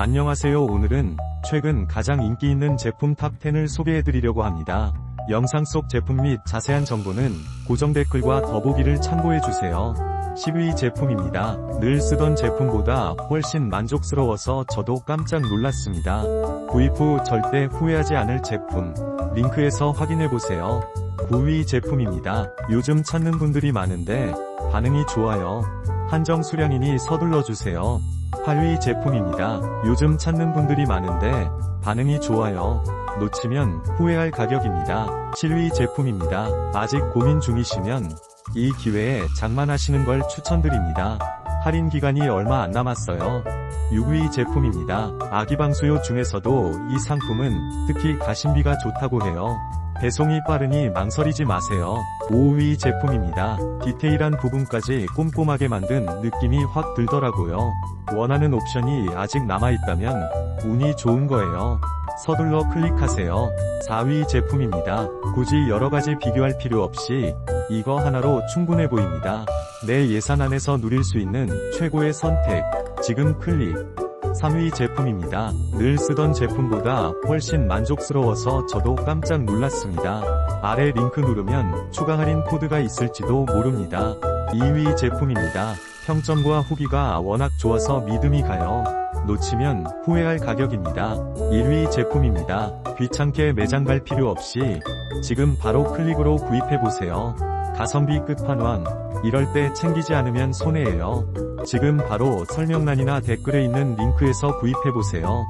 안녕하세요 오늘은 최근 가장 인기 있는 제품 탑10을 소개해드리려고 합니다. 영상 속 제품 및 자세한 정보는 고정 댓글과 더보기를 참고해주세요. 10위 제품입니다. 늘 쓰던 제품보다 훨씬 만족스러워서 저도 깜짝 놀랐습니다. 구입 후 절대 후회하지 않을 제품. 링크에서 확인해보세요. 9위 제품입니다. 요즘 찾는 분들이 많은데 반응이 좋아요. 한정 수량이니 서둘러 주세요. 8위 제품입니다. 요즘 찾는 분들이 많은데 반응이 좋아요. 놓치면 후회할 가격입니다. 7위 제품입니다. 아직 고민 중이시면 이 기회에 장만하시는 걸 추천드립니다. 할인 기간이 얼마 안 남았어요. 6위 제품입니다. 아기방수요 중에서도 이 상품은 특히 가심비가 좋다고 해요. 배송이 빠르니 망설이지 마세요. 5위 제품입니다. 디테일한 부분까지 꼼꼼하게 만든 느낌이 확 들더라고요. 원하는 옵션이 아직 남아있다면 운이 좋은 거예요. 서둘러 클릭하세요. 4위 제품입니다. 굳이 여러가지 비교할 필요 없이 이거 하나로 충분해 보입니다. 내 예산 안에서 누릴 수 있는 최고의 선택. 지금 클릭. 3위 제품입니다. 늘 쓰던 제품보다 훨씬 만족스러워서 저도 깜짝 놀랐습니다. 아래 링크 누르면 추가 할인 코드가 있을지도 모릅니다. 2위 제품입니다. 평점과 후기가 워낙 좋아서 믿음이 가요. 놓치면 후회할 가격입니다. 1위 제품입니다. 귀찮게 매장 갈 필요 없이 지금 바로 클릭으로 구입해보세요. 가성비 끝판왕. 이럴 때 챙기지 않으면 손해예요. 지금 바로 설명란이나 댓글에 있는 링크에서 구입해보세요.